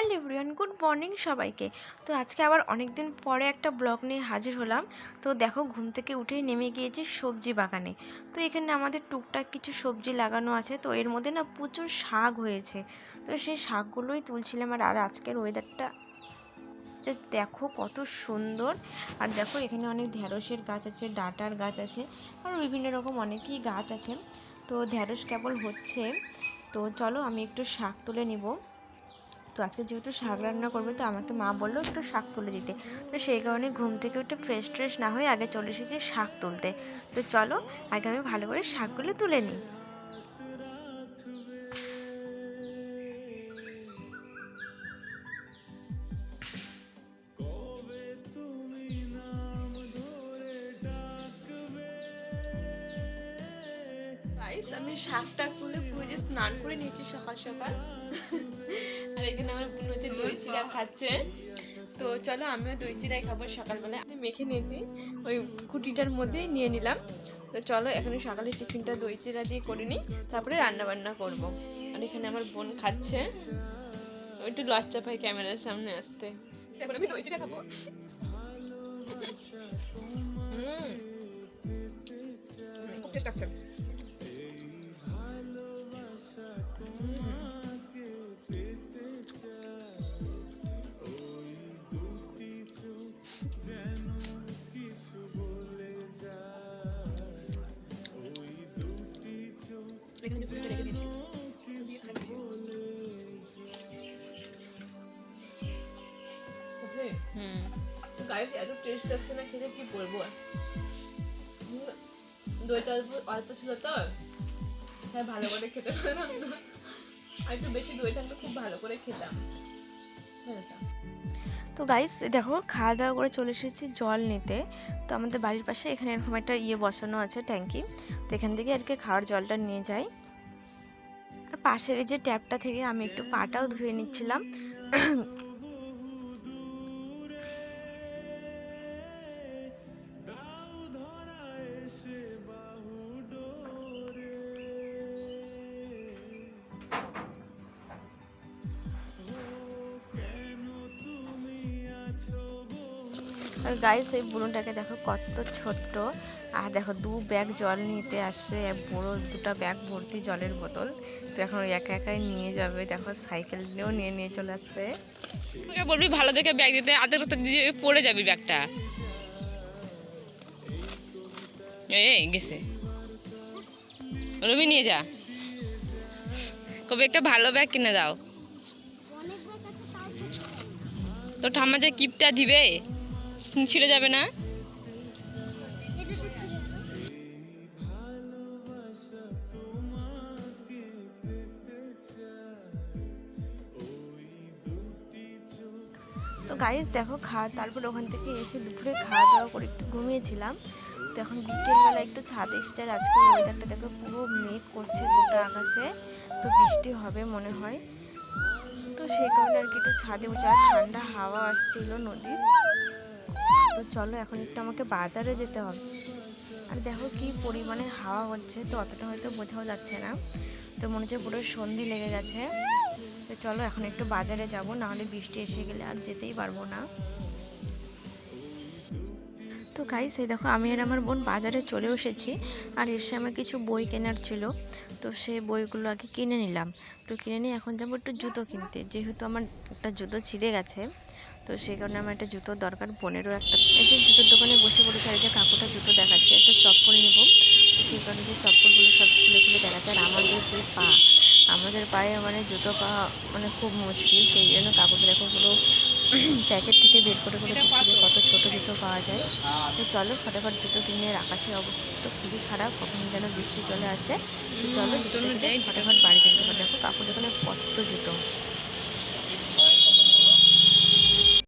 Hello everyone, good morning সবাইকে। তো আজকে আবার অনেক দিন পরে একটা ব্লগ নিয়ে হাজির হলাম। তো দেখো, ঘুম থেকে উঠেই নেমে গিয়েছি সবজি বাগানে। তো এখানে আমাদের টুকটাক কিছু সবজি লাগানো আছে। তো এর মধ্যে না প্রচুর শাক হয়েছে। তো সেই শাকগুলোই তুলছিলাম আর আর আজকের ওয়েদারটা যে দেখো কত সুন্দর। আর দেখো, এখানে অনেক ঢ্যাঁড়সের গাছ আছে, ডাটার গাছ আছে আর বিভিন্ন রকম অনেকই গাছ আছে। তো ঢ্যাঁড়স কেবল হচ্ছে। তো চলো আমি একটু শাক তুলে নিব। তো আজকে যেহেতু শাক রান্না করবে, তো আমাকে মা বলল একটু শাক তুলে দিতে। তো সেই কারণে ঘুম থেকে একটু ফ্রেশ ট্রেশ না হয়ে আগে চলে এসেছি শাক তুলতে। তো চলো, আগে আমি ভালো করে শাকগুলো তুলে নিই। আমি শাকটা তুলে পুরো যে স্নান করে নিয়েছি সকাল সকাল। এখানে আমার বোন হচ্ছে দই চিড়া খাচ্ছে। তো চলো আমিও দই চিড়াই খাব সকালবেলা। আমি মেখে নিয়েছি, ওই কুটিটার মধ্যেই নিয়ে নিলাম। তো চলো এখানে সকালে টিফিনটা দই চিড়া দিয়ে করে নিই, তারপরে রান্না বান্না করব। আর এখানে আমার বোন খাচ্ছে। একটু লজ্জা পাই ক্যামেরার সামনে আসতে। এখন আমি দই চিড়া খাব। খুব টেস্ট আসছে। দিয়ে খাচ্ছি হুম। গাইস এত টেস্ট লাগছে না খেতে কি বলব? দইটা অল্প অল্প ছিল তো। হ্যাঁ ভালো করে খেতে পারলাম না। আর একটু বেশি দই থাকলে খুব ভালো করে খেতাম। তো গাইস দেখো খাওয়া দাওয়া করে চলে এসেছি জল নিতে। তো আমাদের বাড়ির পাশে এখানে এরকম একটা ইয়ে বসানো আছে ট্যাঙ্কি। তো এখান থেকে আর কি খাওয়ার জলটা নিয়ে যাই। আর পাশের এই যে ট্যাপটা থেকে আমি একটু পাটাও ধুয়ে নিচ্ছিলাম। আর গাইস এই বুনুটাকে দেখো কত ছোট্ট। আর দেখো দু ব্যাগ জল নিতে আসছে বড় দুটো ব্যাগ ভর্তি জলের বোতল। তো এখন ওই একা একাই নিয়ে যাবে। দেখো সাইকেল নিয়েও নিয়ে নিয়ে চলে আসছে। তোকে বলবি ভালো দেখে ব্যাগ দিতে আধে রাতে দিয়ে পড়ে যাবি ব্যাগটা এই গেছে। রবি নিয়ে যা। কবে একটা ভালো ব্যাগ কিনে দাও। তো ঠাম্মা যে কিপটা দিবে? ছিঁড়ে যাবে না। তো গাইস দেখো খাওয়া, তারপর ওখান থেকে এসে দুপুরে খাওয়া দাওয়া করে একটু ঘুমিয়েছিলাম। তো এখন বিকেলবেলা একটু ছাদ এসেছে আর আজকে ওয়েদারটা দেখো পুরো মেঘ করছে গোটা আকাশে। তো বৃষ্টি হবে মনে হয়। তো সেই কারণে আর কি একটু ছাদে উঠে আর ঠান্ডা হাওয়া আসছিল নদীর। তো চলো এখন একটু আমাকে বাজারে যেতে হবে। আর দেখো কি পরিমাণে হাওয়া হচ্ছে, তো অতটা হয়তো বোঝাও যাচ্ছে না। তো মনে হচ্ছে পুরো সন্ধি লেগে গেছে। তো চলো এখন একটু বাজারে যাব, নাহলে বৃষ্টি এসে গেলে আর যেতেই পারব না। তো গাইস এই দেখো আমি আর আমার বোন বাজারে চলে এসেছি, আর এসে আমার কিছু বই কেনার ছিল। তো সেই বইগুলো আগে কিনে নিলাম। তো কিনে নিয়ে এখন যাব একটু জুতো কিনতে। যেহেতু আমার একটা জুতো ছিঁড়ে গেছে তো সেই কারণে আমার একটা জুতোর দরকার বোনেরও একটা। এই যে জুতোর দোকানে বসে পড়েছে আর যে কাকুটা জুতো দেখাচ্ছে একটা চপ্পল নেব। সেই কারণে যে চপ্পলগুলো সব খুলে খুলে দেখাচ্ছে আর আমাদের যে পা আমাদের পায়ে মানে জুতো পাওয়া মানে খুব মুশকিল সেই জন্য কাকুটা দেখো পুরো প্যাকেট থেকে বের করে করে দিচ্ছে যে কত ছোট জুতো পাওয়া যায়। তো চলো ফটাফট জুতো কিনে আকাশের অবস্থা তো খুবই খারাপ কখন যেন বৃষ্টি চলে আসে। চলো জুতো ফটাফট বাড়ি যেতে হবে দেখো কাকুর দোকানে কত জুতো।